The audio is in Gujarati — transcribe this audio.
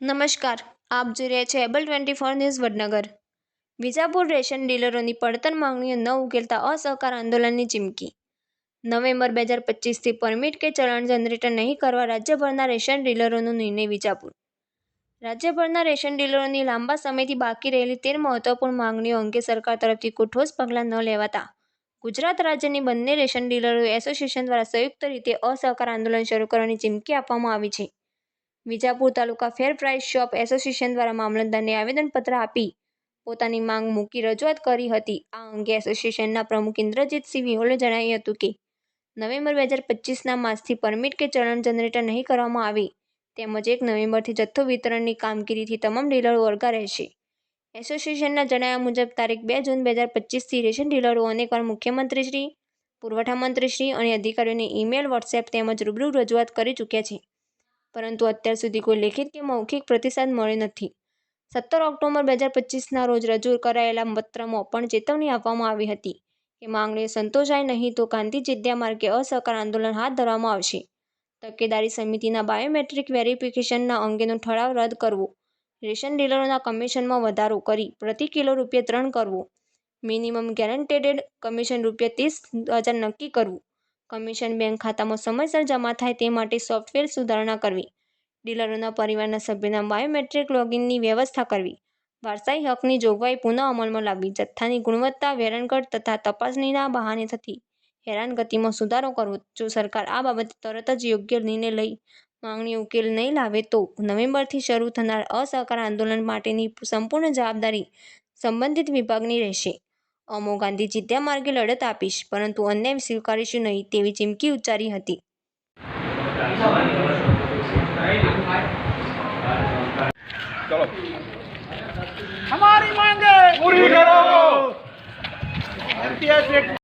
નમસ્કાર, આપ જોઈ રહ્યા છો able twenty four news Vadnagar. Vijapur ration ડીલરોની પડતર માંગણીઓ ન ઉકેલતા અસહકાર આંદોલનની ચીમકી. નવેમ્બર બે હજાર પચીસથી પરમિટ કે ચલણ જનરેટર નહીં કરવા રાજ્યભરના રેશન ડીલરોનો નિર્ણય વિજાપુર. રાજ્યભરના રેશન ડીલરોની લાંબા સમયથી બાકી રહેલી તેર મહત્વપૂર્ણ માંગણીઓ અંગે સરકાર તરફથી કોઈ ઠોસ પગલાં ન લેવાતા. ગુજરાત રાજ્યની બંને રેશન ડીલરો એસોસિએશન દ્વારા સંયુક્ત રીતે અસહકાર આંદોલન શરૂ કરવાની ચીમકી આપવામાં આવી છે. વિજાપુર તાલુકા ફેર પ્રાઇસ શોપ એસોસિએશન દ્વારા મામલતદારને આવેદનપત્ર આપી પોતાની માંગ મૂકી રજૂઆત કરી હતી. આ અંગે એસોસિએશનના પ્રમુખ ઇન્દ્રજીતસિંહ વિહોલે જણાવ્યું હતું કે, નવેમ્બર બે હજાર પચીસના માસથી પરમિટ કે ચલણ જનરેટર નહીં કરવામાં આવે, તેમજ એક નવેમ્બરથી જથ્થો વિતરણની કામગીરીથી તમામ ડીલરો વળગા રહેશે. એસોસિએશનના જણાવ્યા મુજબ, તારીખ બે જૂન બે હજાર પચીસથી રેશન ડીલરો અનેકવાર મુખ્યમંત્રીશ્રી, પુરવઠા મંત્રીશ્રી અને અધિકારીઓને ઈમેલ, વોટ્સએપ તેમજ રૂબરૂ રજૂઆત કરી ચૂક્યા છે. પરંતુ અત્યાર સુધી કોઈ લેખિત કે મૌખિક પ્રતિસાદ મળ્યો નથી. સત્તર ઓક્ટોબર બે હજાર પચીસના રોજ રજૂ કરાયેલા પત્રમાં પણ ચેતવણી આપવામાં આવી હતી કે માંગણીઓ સંતોષાય નહીં તો ગાંધી જિદ્યા માર્ગે અસહકાર આંદોલન હાથ ધરવામાં આવશે. તકેદારી સમિતિના બાયોમેટ્રિક વેરિફિકેશનના અંગેનો ઠરાવ રદ કરવો, રેશન ડીલરોના કમિશનમાં વધારો કરી પ્રતિ કિલો રૂપિયા ત્રણ કરવો, મિનિમમ ગેરંટેડેડ કમિશન રૂપિયા ત્રીસ હજાર નક્કી કરવું કમિશન બેંક ખાતામાં સમયસર જમા થાય તે માટે સોફ્ટવેર સુધારણા કરવી. ડીલરોના પરિવારના સભ્યોના બાયોમેટ્રિક લોગિનની વ્યવસ્થા કરવી. વારસાઈ હકની જોગવાઈ પુનઃ અમલમાં લાવવી. જથ્થાની ગુણવત્તા વેરણગઢ તથા તપાસણીના બહાને થતી હેરાનગતિમાં સુધારો કરવો. જો સરકાર આ બાબતે તરત જ યોગ્ય નિર્ણય લઈ માંગણી ઉકેલ નહીં લાવે તો નવેમ્બરથી શરૂ થનાર અસહકાર આંદોલન માટેની સંપૂર્ણ જવાબદારી સંબંધિત વિભાગની રહેશે. અમો ગાંધી જીત્યા માર્ગે લડત આપીશ પરંતુ અન્યાય સ્વીકારીશું નહીં તેવી ચીમકી ઉચ્ચારી હતી.